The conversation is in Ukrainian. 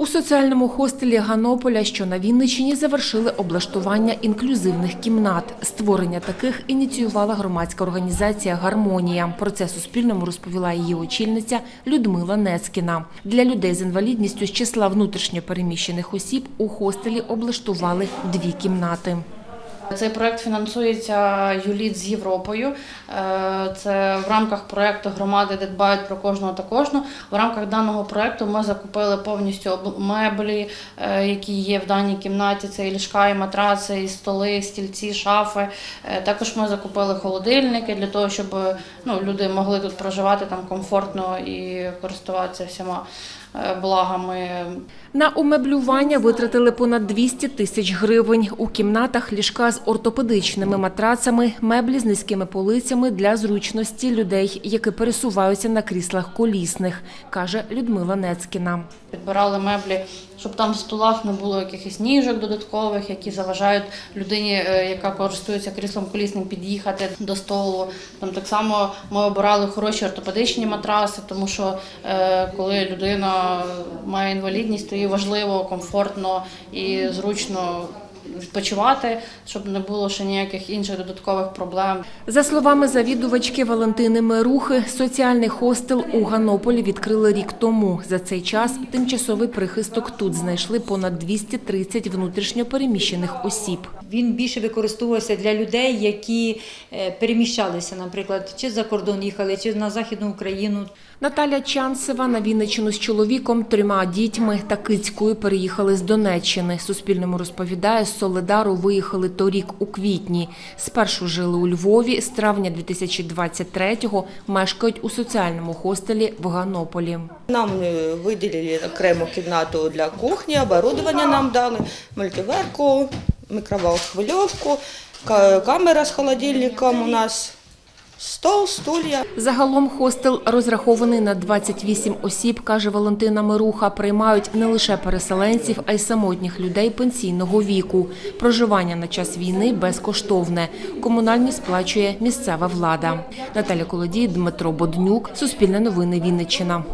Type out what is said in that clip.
У соціальному хостелі Ганополя, що на Вінниччині, завершили облаштування інклюзивних кімнат. Створення таких ініціювала громадська організація Гармонія. Про це Суспільному розповіла її очільниця Людмила Нецькіна. Для людей з інвалідністю з числа внутрішньо переміщених осіб у хостелі облаштували дві кімнати. Цей проект фінансується ЮЛІТ з Європою. Е, Це в рамках проекту громади, де дбають про кожного та кожну. В рамках даного проекту ми закупили повністю меблі, е, які є в даній кімнаті. Це і ліжка, і матраци, і столи, і стільці, шафи. Е, Також ми закупили холодильники для того, щоб ну, люди могли тут проживати там комфортно і користуватися всіма благами На умеблювання витратили понад 200 тисяч гривень. У кімнатах ліжка з ортопедичними матрацами, меблі з низькими полицями для зручності людей, які пересуваються на кріслах колісних, каже Людмила Нецькіна. Підбирали меблі, щоб там в столах не було якихось ніжок додаткових, які заважають людині, е, яка користується кріслом колісним, під'їхати до столу. Там так само ми обирали хороші ортопедичні матраси, тому що е, коли людина має інвалідність, то їй важливо комфортно і зручно відпочивати, щоб не було ще ніяких інших додаткових проблем. За словами завідувачки Валентини Мерухи, соціальний хостел у Ганополі відкрили рік тому. За цей час тимчасовий прихисток тут знайшли понад 230 внутрішньо переміщених осіб. Він більше використовувався для людей, які е, переміщалися, наприклад, чи за кордон їхали, чи на Західну Україну. Наталя Чанцева на Вінниччину з чоловіком, трьома дітьми та кицькою переїхали з Донеччини. Суспільному розповідає, Соледару виїхали торік у квітні. Спершу жили у Львові, з травня 2023-го мешкають у соціальному хостелі в Ганополі. Нам е, виділили окрему кімнату для кухні, оборудовання нам дали, мультиверку, мікроволновку, ка- камера з холодильником у нас, стол, стулья. Загалом хостел розрахований на 28 осіб, каже Валентина Мируха. Приймають не лише переселенців, а й самотніх людей пенсійного віку. Проживання на час війни безкоштовне. Комунальні сплачує місцева влада. Наталя Колодій, Дмитро Боднюк. Суспільне новини Вінниччина.